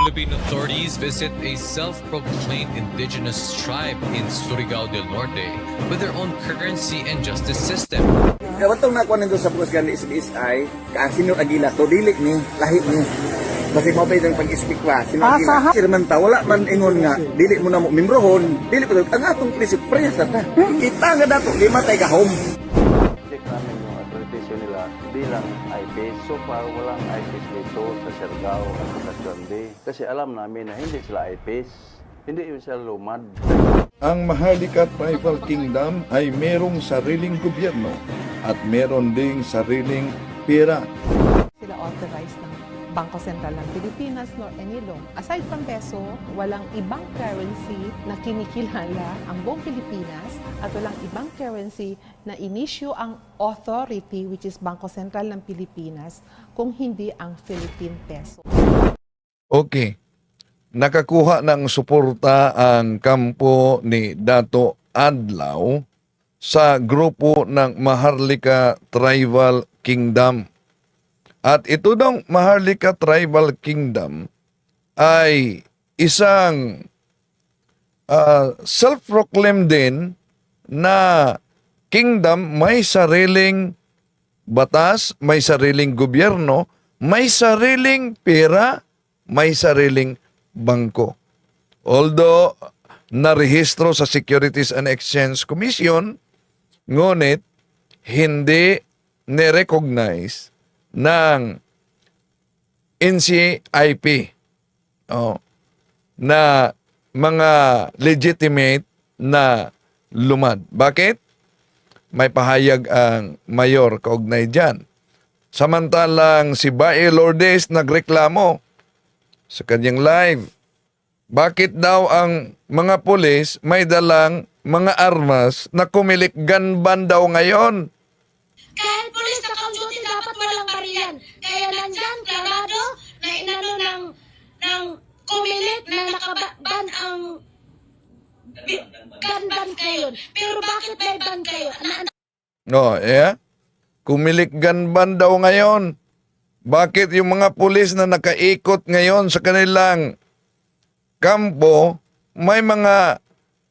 Philippine authorities visit a self-proclaimed indigenous tribe in Surigao del Norte with their own currency and justice system. Kaya watong nakuha nito sa pugas gani sa BSI, kaan Senyor Aguila, to dili ni, lahi ni. Kasi mo itong pag-speak pa, Senyor Aguila. Sir man ta, wala man ingon nga, dili mo na mo mimrohon, dili ko ang atong prinsip presa ta. Kita nga dato, lima tayo home. check namin yung accreditation nila bilang IPS. So far, walang IPS dito sa Siargao at sa Conde. Kasi alam namin na hindi sila IPS. Hindi yun sila lumad. Ang Maharlika Tribal Kingdom ay merong sariling gobyerno at meron ding sariling pera. sila authorized ng Bangko Sentral ng Pilipinas nor loan. Aside from peso, walang ibang currency na kinikilala ang buong Pilipinas at walang ibang currency na inisyu ang authority which is Bangko Sentral ng Pilipinas kung hindi ang Philippine Peso. Okay. Nakakuha ng suporta ang kampo ni Dato Adlaw sa grupo ng Maharlika Tribal Kingdom. At ito daw Maharlika Tribal Kingdom ay isang ah, self-proclaimed din na kingdom may sariling batas, may sariling gobyerno, may sariling pera, may sariling bangko. Although narehistro sa Securities and Exchange Commission, ngunit hindi nirecognize ng NCIP oh, na mga legitimate na lumad. Bakit? May pahayag ang mayor kaugnay dyan. Samantalang si Bae Lourdes nagreklamo sa kanyang live. Bakit daw ang mga pulis may dalang mga armas na kumilik ganban daw ngayon? Kahit pulis na on duty, dapat walang barilan. Kaya nandyan, klarado, na inano ng, ng kumilit na nakaban ang kayo. Pero bakit may ban kayo? No, yeah? Kumilik ganban daw ngayon. Bakit yung mga pulis na nakaikot ngayon sa kanilang kampo, may mga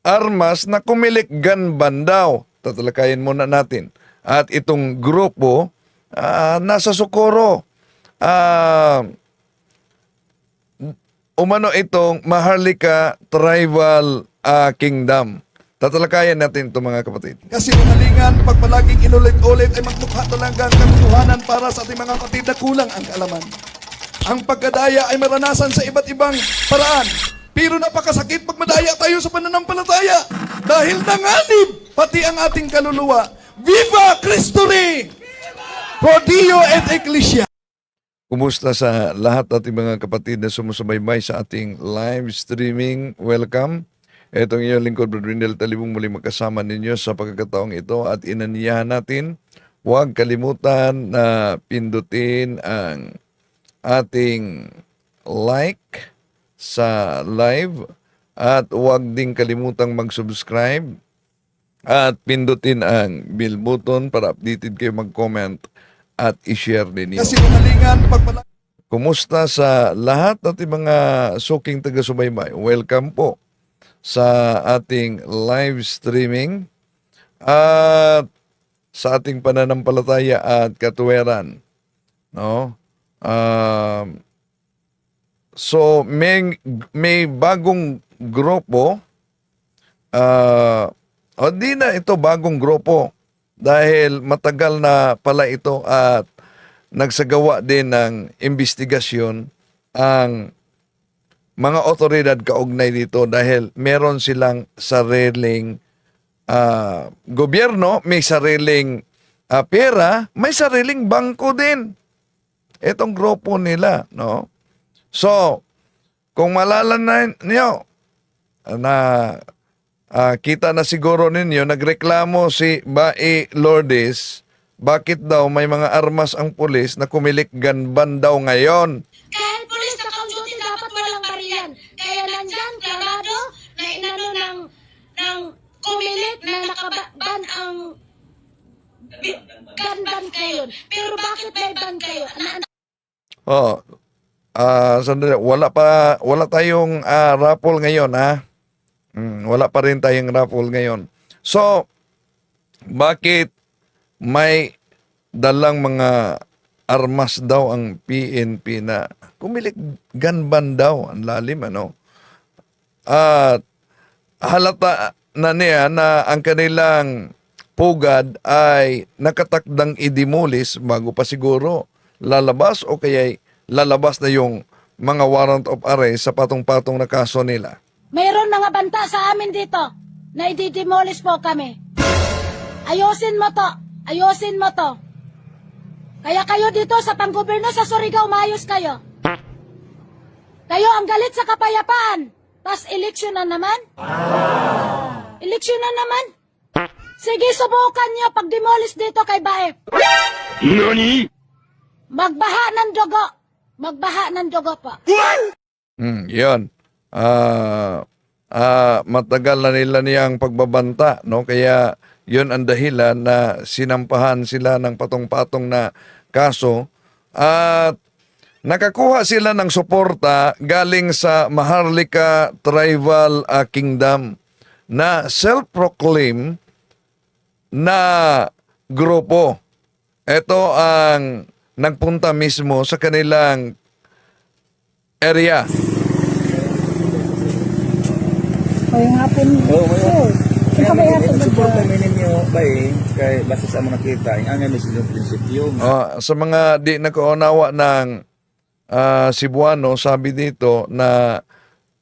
armas na kumilik ganban daw. Tatalakayin muna natin. At itong grupo, ah, nasa Socorro. Ah, umano itong Maharlika Tribal ah, Kingdom. Tatalakayan natin ito mga kapatid. Kasi umalingan, pag palaging inulit-ulit ay magmukha talaga ang katotohanan para sa ating mga kapatid na kulang ang kaalaman. Ang pagkadaya ay maranasan sa iba't ibang paraan. Pero napakasakit pag madaya tayo sa pananampalataya. Dahil nanganib pati ang ating kaluluwa. Viva Cristo Rey! Dio et Ecclesia! Kumusta sa lahat ating mga kapatid na sumusubaybay sa ating live streaming? Welcome. Itong iyong lingkod, Brother Rindel Talibong muli magkasama ninyo sa pagkakataong ito at inaniyahan natin, huwag kalimutan na pindutin ang ating like sa live at huwag ding kalimutang mag-subscribe at pindutin ang bell button para updated kayo mag-comment at i-share din niyo. Kasi umalingan, pag palaging Kumusta sa lahat ating mga suking taga-subaybay? Welcome po sa ating live streaming at sa ating pananampalataya at katuweran. No? Um, so may may bagong grupo ah o di na ito bagong grupo dahil matagal na pala ito at nagsagawa din ng investigasyon ang mga otoridad kaugnay dito dahil meron silang sariling ah, gobyerno, may sariling ah, pera, may sariling bangko din. Itong grupo nila, no? So, kung malalaman niyo na ah, kita na siguro ninyo, nagreklamo si Bae Lourdes, bakit daw may mga armas ang pulis na kumilik ganban daw ngayon? kahit pulis na duty, dapat walang barilan. Kaya nandyan, klarado, na inano ng, ng kumilit na nakaban ang gun-ban kayo. Pero bakit may ban kayo? Na, Oh, Ah, sandali, wala pa wala tayong ah, raffle ngayon ha. Mm, wala pa rin tayong raffle ngayon. So, bakit may dalang mga armas daw ang PNP na kumilik ganban daw ang lalim ano at halata na niya na ang kanilang pugad ay nakatakdang idimulis bago pa siguro lalabas o kaya lalabas na yung mga warrant of arrest sa patong-patong na kaso nila. Mayroon mga banta sa amin dito na ididemolish po kami. Ayusin mo to. Ayusin mo to. Kaya kayo dito sa panggoberno sa Surigao, mayos kayo. Kayo ang galit sa kapayapaan. Tapos eleksyon na naman? Eleksyon na naman? Sige, subukan niyo pag-demolish dito kay Bae. Magbaha ng dugo. Magbaha ng dugo po. Hmm, yun. Ah, ah, matagal na nila niyang pagbabanta, no? Kaya yun ang dahilan na sinampahan sila ng patong-patong na kaso at nakakuha sila ng suporta galing sa Maharlika Tribal ah, Kingdom na self-proclaim na grupo. Ito ang nagpunta mismo sa kanilang area. Ngayong hapon, Oo, oh, sir. Sa may hapon na Support kami ninyo ba eh, kay basta sa mga nakita, ang angay may silang prinsipyo. Ah, sa mga di nakaunawa ng ah, Cebuano, sabi dito na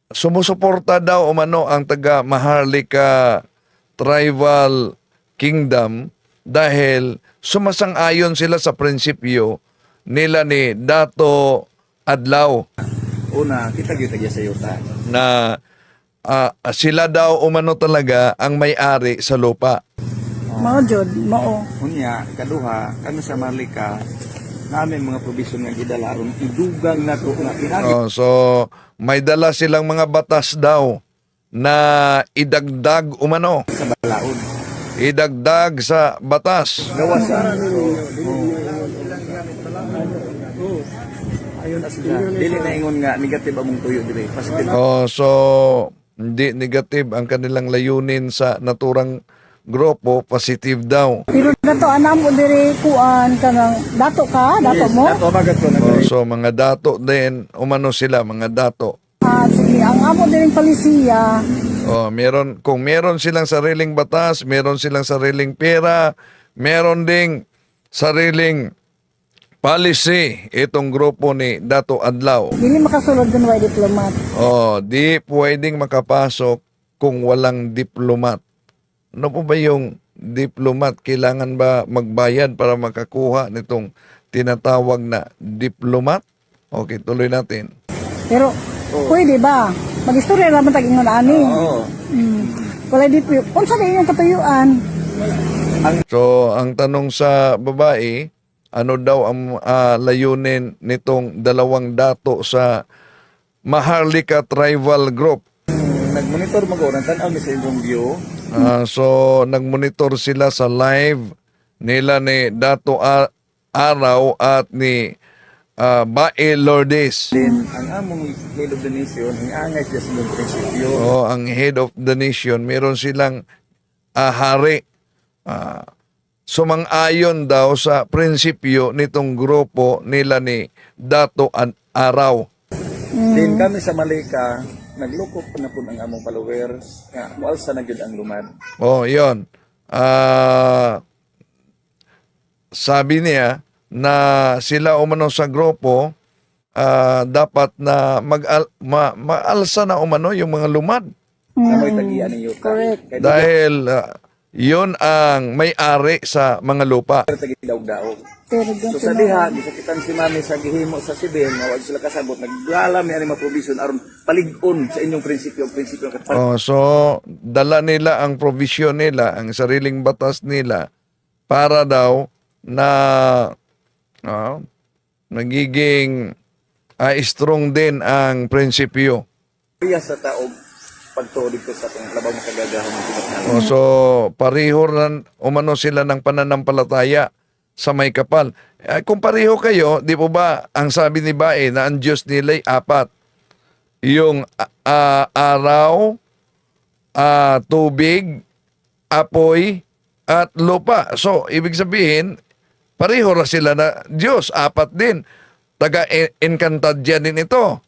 sumusuporta daw umano ang taga Maharlika Tribal Kingdom dahil sumasang-ayon sila sa prinsipyo nila ni Dato Adlaw Una, kita gyud sa yuta. na ah, sila daw umano talaga ang may-ari sa lupa. Mao jud, mao. Unya, kaduha, kami sa Marlika, namin mga provision nga gidala aron idugang nato nga pinagi Oh, so may dala silang mga batas daw na idagdag umano, sa balaod. idagdag sa batas. Gawa sa na sila. Dili na ingon nga negative among tuyo dire. Positive. Oh, so hindi negative ang kanilang layunin sa naturang grupo, positive daw. Pero dato anam mo diri kuan kanang dato ka, dato Yes, mo. Dato magad ko na. Oh, so mga dato din, umano sila, mga dato. Ah, sige, ang amo diring palisiya, Oh, meron kung meron silang sariling batas, meron silang sariling pera, meron ding sariling policy itong grupo ni Dato Adlaw. dili makasulod dun way diplomat. Oh, di pwedeng makapasok kung walang diplomat. Ano po ba yung diplomat? Kailangan ba magbayad para makakuha nitong tinatawag na diplomat? Okay, tuloy natin. Pero pwede ba? Magistorya ra man tag ingon ani. Oo. Mm. Wala di unsa na inyong katuyuan? So, ang tanong sa babae, ano daw ang ah, layunin nitong dalawang dato sa Maharlika Tribal Group? Nagmonitor mo ko, nagtanaw mi sa inyong view. Ah, so, nagmonitor sila sa live nila ni Dato Araw at ni ah, Bae Lourdes. Then, ang among head of the nation, ang angay siya sa mga prinsipyo. Oh, ang head of the nation, meron silang ah, hari. Ah, sumang-ayon daw sa prinsipyo nitong grupo nila ni Dato An- Araw. Then kami sa Malika, naglukop na po ang among followers. Nga, walsa na gyud ang lumad. Oh, yon. Ah, sabi niya na sila umano sa grupo ah, dapat na mag ma, maalsa na umano yung mga lumad Sa may tagian ni Yuta. correct. Dahil ah, yon ang may-ari sa mga lupa. di tagi daog-daog. Pero So sa diha, gisakitan si Mami sa gihimo sa Sibil, nga wag sila kasabot, naglalam ni mga provision aron palig-on sa inyong prinsipyo, prinsipyo Oh, so dala nila ang provision nila, ang sariling batas nila para daw na ah, nagiging ah, strong din ang prinsipyo. Iya sa taog pagtuod dito sa atong labaw mo kagagahon ng pinagnalan. Oh, so pareho ran umano sila ng pananampalataya sa may kapal. Eh, kung pareho kayo, di po ba, ang sabi ni Bae na ang Diyos nila ay apat. Yung ah, araw, ah, tubig, apoy, at lupa. So, ibig sabihin, pareho ra sila na Diyos, apat din. Taga-Encantadja din ito.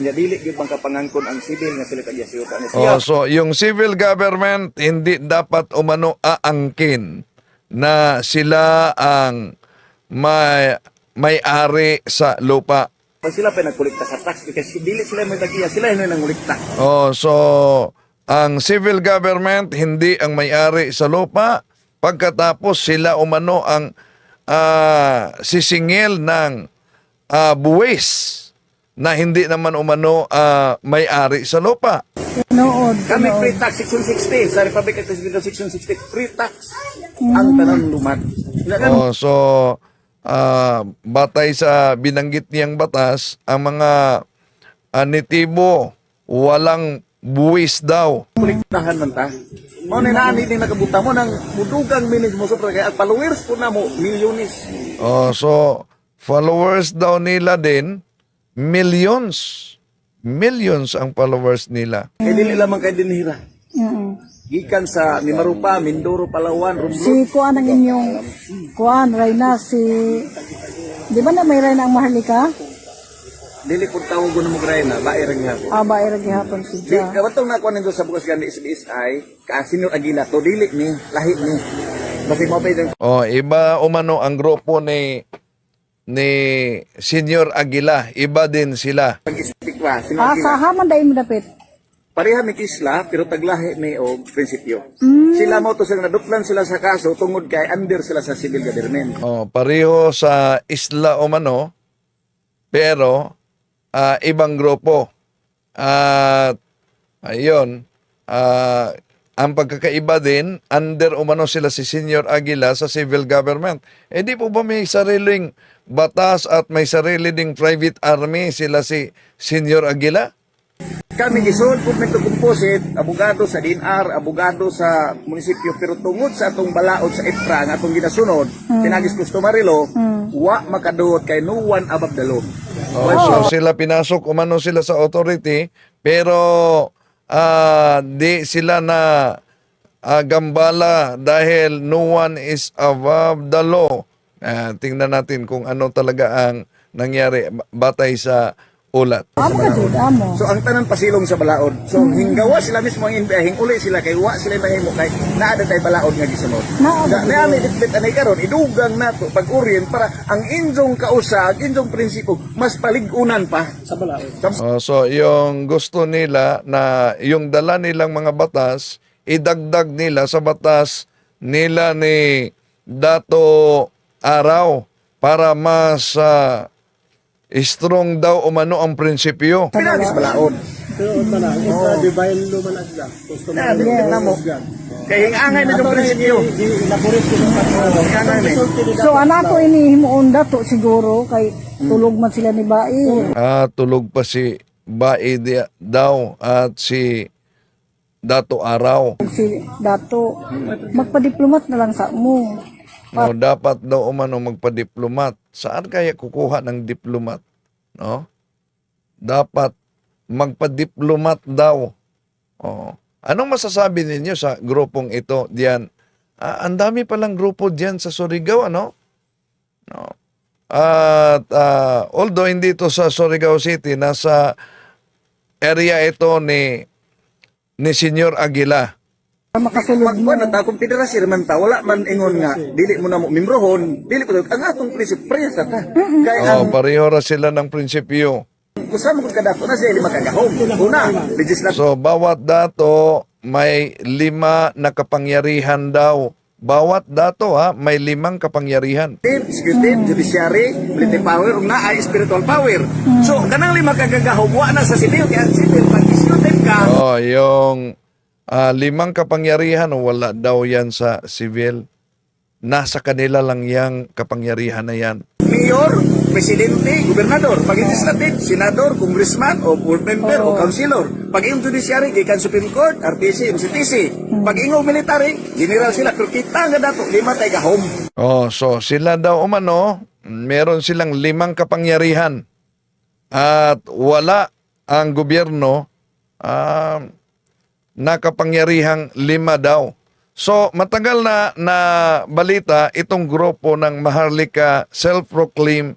Nya dili gyud bang kapangangkon ang sibil nga sila kagya siya ni Oh, siya. so yung civil government hindi dapat umano aangkin na sila ang may may-ari sa lupa. Pag sila pa nagkolekta sa tax kasi dili sila may tagiya, sila yung nangolekta. Oh, so ang civil government hindi ang may-ari sa lupa pagkatapos sila umano ang ah, sisingil ng ah, buwis na hindi naman umano ah, may-ari sa lupa. Nood. Kami free tax section 60 sa Republic of section 60 free tax ang tanang ganun. Oh, so ah, batay sa binanggit niyang batas, ang mga anitibo walang buwis daw. kolektahan man ta. Mo ni nani ni nakabuta mo nang mudugang minis mo super kay ang followers po na mo milyones. Oh, so followers daw nila din millions. Millions ang followers nila. Kay dili lamang kay dinhira. Mm. Gikan sa Mimarupa, Mindoro, Palawan, Rumblon. Si Kuan ang inyong Kuan, Reyna, si... Di ba na may Reyna ang mahalika? Dili pud tawag ko na mo gray na bae ra gyapon. Aba, ira gihapon si Ja. kawatong na kuan nito sa bukas gani SBS ay ka Senior Aguila to dili ni lahi ni. Basi mo pa yung Oh, iba umano ang grupo ni ni Senior Aguila, iba din sila. Senior Ah, sa haman dahil mo dapit. Pareha mi kisla pero taglahi mi og prinsipyo. Sila mo to sila naduplan sila sa kaso tungod kay under sila sa civil government. Oh, pareho sa isla umano, pero ah, ibang grupo. At ayun, ah, ang pagkakaiba din, under umano sila si Senior Aguila sa civil government. Eh di po ba may sariling batas at may sarili ding private army sila si Senior Aguila? Kami gisod pud mi composite, abogado sa DNR, abogado sa munisipyo pero tungod sa atong balaod sa IPRA nga atong ginasunod, pinagis customary law, wa makaduot kay no one above the law. Oh, so sila pinasok umano sila sa authority pero ah, di sila na ah, gambala dahil no one is above the law. Ah, tingnan natin kung ano talaga ang nangyari batay sa ulat. Amo ka, Jud, amo. So ang tanan pasilong sa balaod. So hinggawa sila mismo ang inbiyahing uli sila kay wa sila mahimo kay naada tay balaod nga gisunod. Naa Na na ami ditbit anay karon idugang nato pag uryen para ang injong kausa, ang injong prinsipo mas paligunan pa sa balaod. Oh, so yung gusto nila na yung dala nilang mga batas, idagdag nila sa batas nila ni Dato Araw para mas ah, strong daw umano ang prinsipyo. Pinagis balaod. Na, di na mo. Kay hingangay na yung prinsipyo. Hingangay na. So, anak ko ini himuon dato siguro kay tulog man sila ni Bai. Ah, tulog pa si Bae di- daw at si Dato Araw. Si dato magpa-diplomat na lang sa mo. No, dapat daw umano magpa-diplomat. Saan kaya kukuha ng diplomat? No? Dapat magpa-diplomat daw. Oh. Anong masasabi ninyo sa grupong ito diyan? Ah, ang dami palang grupo diyan sa Surigao, ano? No. At ah, although hindi ito sa Surigao City, nasa area ito ni ni Senyor Aguila. Makasulod mo. Magkuhan na federasyon man ta, wala man ingon nga, dili mo na mo mimbrohon, dili ko ang atong prinsip, presa ta. Kay Oh, ang, pareho ra sila ng prinsipyo. kusama kung kadato na siya, lima kagahom. Una, legislative So, bawat dato may lima na kapangyarihan daw. Bawat dato ha, may limang kapangyarihan. executive, judiciary, military power, ug naa ay spiritual power. So, kanang lima kagagahom, wa na sa civil, kaya civil, pag executive ka, Oh, yung ah, limang kapangyarihan wala daw yan sa civil. nasa kanila lang yang kapangyarihan na yan. Mayor, presidente, gobernador, pag legislative, senador, congressman, o board member, o councilor. Pag yung judiciary, gikan Supreme Court, RTC, MCTC. Pag ingo military, general sila. Pero kita nga dato, lima tayo home. Oh, so sila daw umano, meron silang limang kapangyarihan at wala ang gobyerno ah, na kapangyarihang lima daw. So matagal na na balita itong grupo ng Maharlika self-proclaim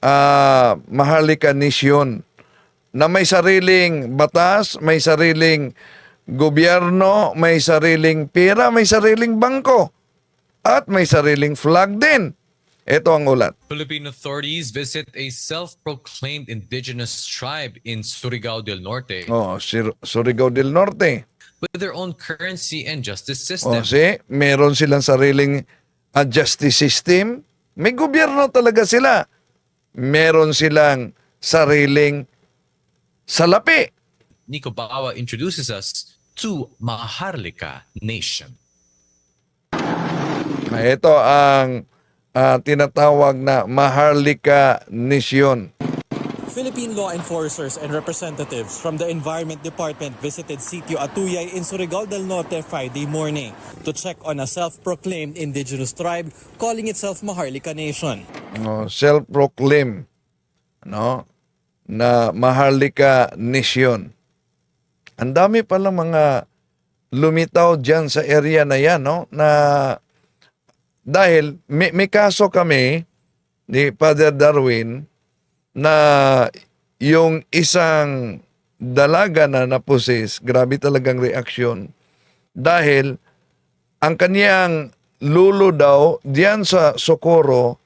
ah, Maharlika Nation na may sariling batas, may sariling gobyerno, may sariling pera, may sariling bangko at may sariling flag din. Ito ang ulat. Philippine authorities visit a self-proclaimed indigenous tribe in Surigao del Norte Oh, Sur- Surigao del Norte. with their own currency and justice system. si, meron silang sariling ah, justice system. May gobyerno talaga sila. Meron silang sariling salapi. Nico Bawa introduces us to Maharlika Nation. Ito ang ah, tinatawag na Maharlika Nation. Philippine law enforcers and representatives from the Environment Department visited Sitio Atuyay in Surigao del Norte Friday morning to check on a self-proclaimed indigenous tribe calling itself Maharlika Nation. no, self-proclaim no na Maharlika Nation. Ang dami palang mga lumitaw diyan sa area na yan no na dahil may, may kaso kami ni Father Darwin na yung isang dalaga na napusis, grabe talagang reaksyon dahil ang kaniyang lulo daw diyan sa Socorro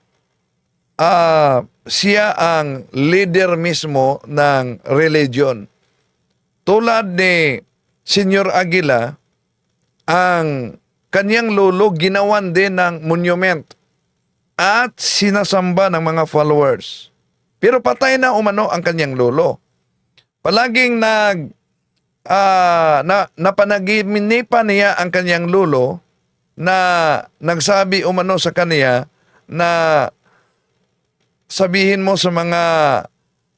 ah siya ang leader mismo ng religion. Tulad ni Senyor Aguila, ang kanyang lolo ginawan din ng monument at sinasamba ng mga followers. Pero patay na umano ang kanyang lolo. Palaging nag ah na napanaginipan niya ang kanyang lolo na nagsabi umano sa kanya na sabihin mo sa mga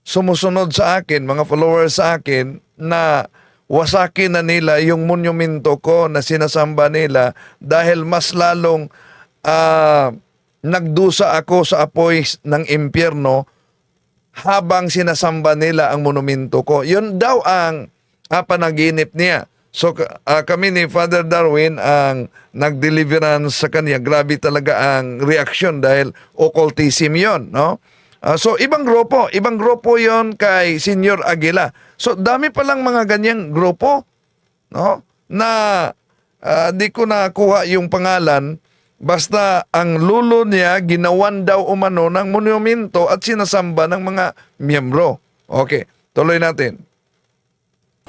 sumusunod sa akin, mga followers sa akin, na wasakin na nila yung monumento ko na sinasamba nila dahil mas lalong ah, nagdusa ako sa apoy ng impyerno habang sinasamba nila ang monumento ko. Yun daw ang ah, panaginip niya. So ah, kami ni Father Darwin ang nag-deliverance sa kanya. Grabe talaga ang reaksyon dahil occultism yon, no? Ah, so ibang grupo, ibang grupo yon kay Senior Aguila. So dami pa lang mga ganyang grupo, no? Na ah, di ko nakuha yung pangalan basta ang lulo niya ginawan daw umano ng monumento at sinasamba ng mga miyembro. Okay, tuloy natin.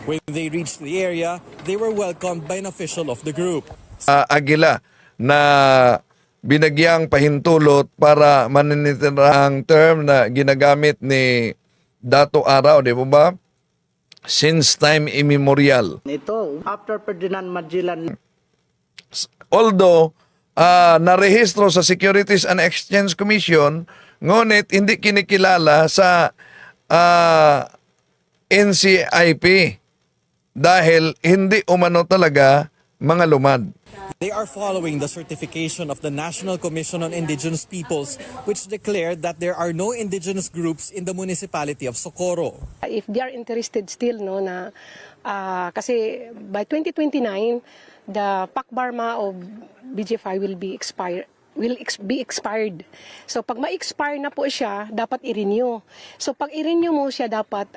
When they reached the area, they were welcomed by an official of the group. uh, Agila na binagyang pahintulot para maninitira ang term na ginagamit ni Dato Araw, di ba ba? Since time immemorial. Ito, after Ferdinand Magellan Although, ah, narehistro sa Securities and Exchange Commission, ngunit hindi kinikilala sa ah, NCIP dahil hindi umano talaga mga lumad. They are following the certification of the National Commission on Indigenous Peoples, which declared that there are no indigenous groups in the municipality of Socorro. if they are interested still no na ah, kasi by 2029 the Pak Barma of BG5 will be expired will ex- be expired. So pag ma-expire na po siya, dapat i-renew. So pag i-renew mo siya dapat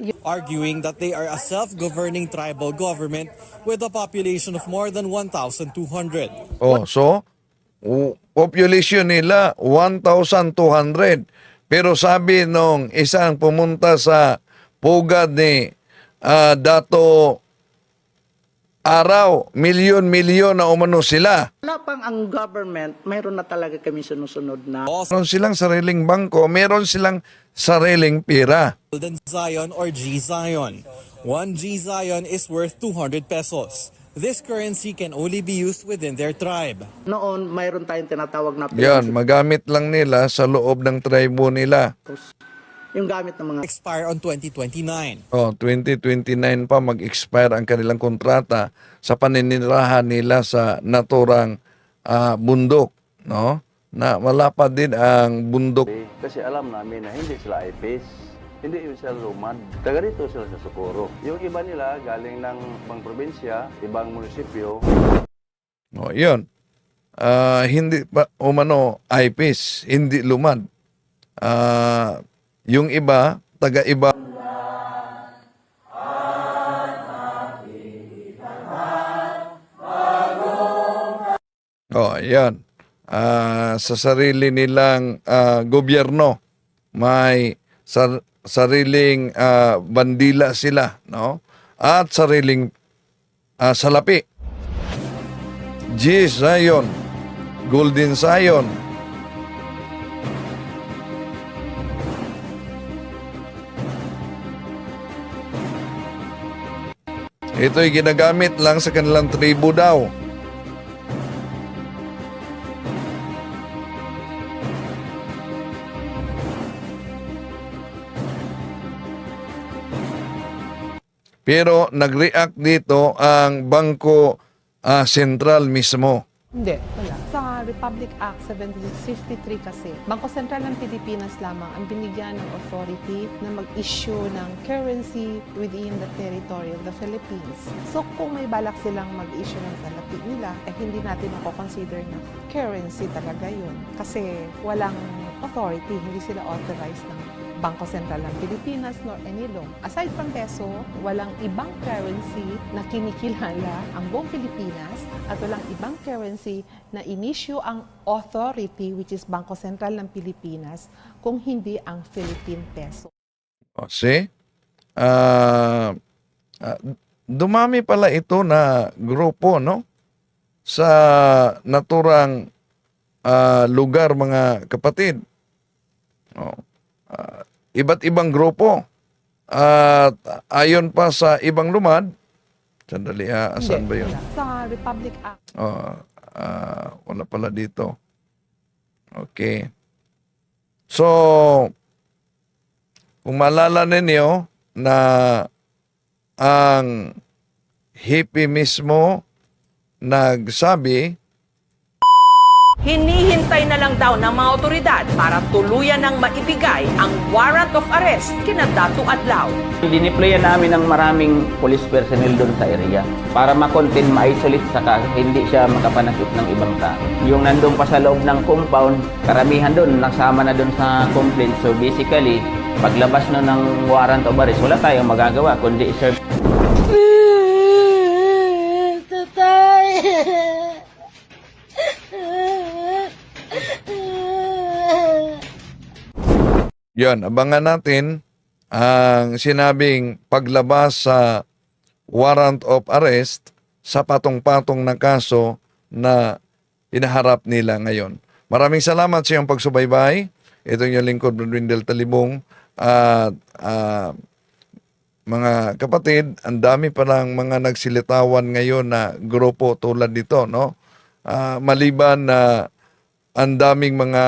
yung arguing that they are a self-governing tribal government with a population of more than 1,200. Oh, so population nila 1,200. Pero sabi nung isang pumunta sa pugad ni ah, Dato Araw, milyon-milyon na umano sila. wala pang ang government, mayroon na talaga kami sinusunod na Meron silang sariling bangko, meron silang sariling pera. Golden Zion or G Zion. One G Zion is worth 200 pesos. this currency can only be used within their tribe. Noon, mayroon tayong tinatawag na Yan, magamit lang nila sa loob ng tribo nila. Yung gamit ng mga Expire on 2029. Oh, 2029 pa mag-expire ang kanilang kontrata sa paninirahan nila sa naturang ah, bundok, no? Na wala pa din ang bundok. Kasi alam namin na hindi sila IPs. Hindi yun sila lumad. Taga rito sila sa Socorro. Yung iba nila galing ng ibang probinsya, ibang munisipyo, Oh, 'yun. Ah, hindi pa umano IPs, hindi lumad. Ah, yung iba, taga-iba Oh, yan. Ah, sa sarili nilang ah, gobyerno, may sar- sariling ah, bandila sila, no? At sariling ah, salapi. G Zion, Golden Zion. Ito'y ginagamit lang sa kanilang tribo daw. Pero nag-react dito ang Bangko ah, Sentral mismo. Hindi, wala. Sa Republic Act 7653 kasi, Bangko Sentral ng Pilipinas lamang ang binigyan ng authority na mag-issue ng currency within the territory of the Philippines. So kung may balak silang mag-issue ng salapi nila, eh hindi natin mako-consider na currency talaga yun. Kasi walang authority, hindi sila authorized ng Bangko Sentral ng Pilipinas nor law. Aside from peso, walang ibang currency na kinikilala ang buong Pilipinas at walang ibang currency na inisyu ang authority which is Bangko Sentral ng Pilipinas kung hindi ang Philippine Peso. O, see? Ah, ah, dumami pala ito na grupo, no? Sa naturang ah, lugar, mga kapatid. O, ah, iba't ibang grupo. At ayon pa sa ibang lumad, sandali ha, asan ba yun? Sa Republic Act Oh, ah, wala pala dito. Okay. So, kung maalala ninyo na ang hippie mismo nagsabi Hinihintay na lang daw ng mga otoridad para tuluyan ng maibigay ang warrant of arrest kina Datu Adlaw. Diniployan namin ng maraming police personnel doon sa area para makontain, ma-isolate saka hindi siya makapanakit ng ibang tao. Yung nandun pa sa loob ng compound, karamihan doon, nasama na doon sa complaint. So basically, paglabas na ng warrant of arrest, wala tayong magagawa kundi serve Yan, abangan natin ang sinabing paglabas sa warrant of arrest sa patong-patong na kaso na inaharap nila ngayon. Maraming salamat sa iyong pagsubaybay. Ito yung lingkod Brindel Talibong at ah, mga kapatid, ang dami pa lang mga nagsilitawan ngayon na grupo tulad nito, no? Ah, maliban na ang daming mga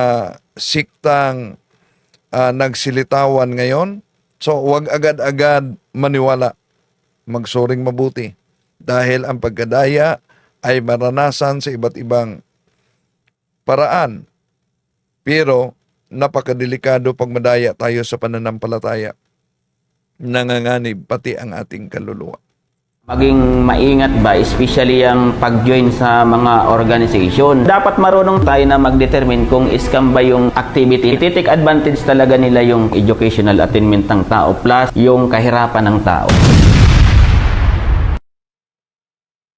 siktang ah, nagsilitawan ngayon. So, huwag agad-agad maniwala. Magsuring mabuti. Dahil ang pagkadaya ay maranasan sa iba't ibang paraan. Pero, napakadelikado pag madaya tayo sa pananampalataya. Nanganganib pati ang ating kaluluwa. Maging maingat ba, especially ang pag-join sa mga organization. Dapat marunong tayo na mag-determine kung scam ba yung activity. Iti-take advantage talaga nila yung educational attainment ng tao plus yung kahirapan ng tao.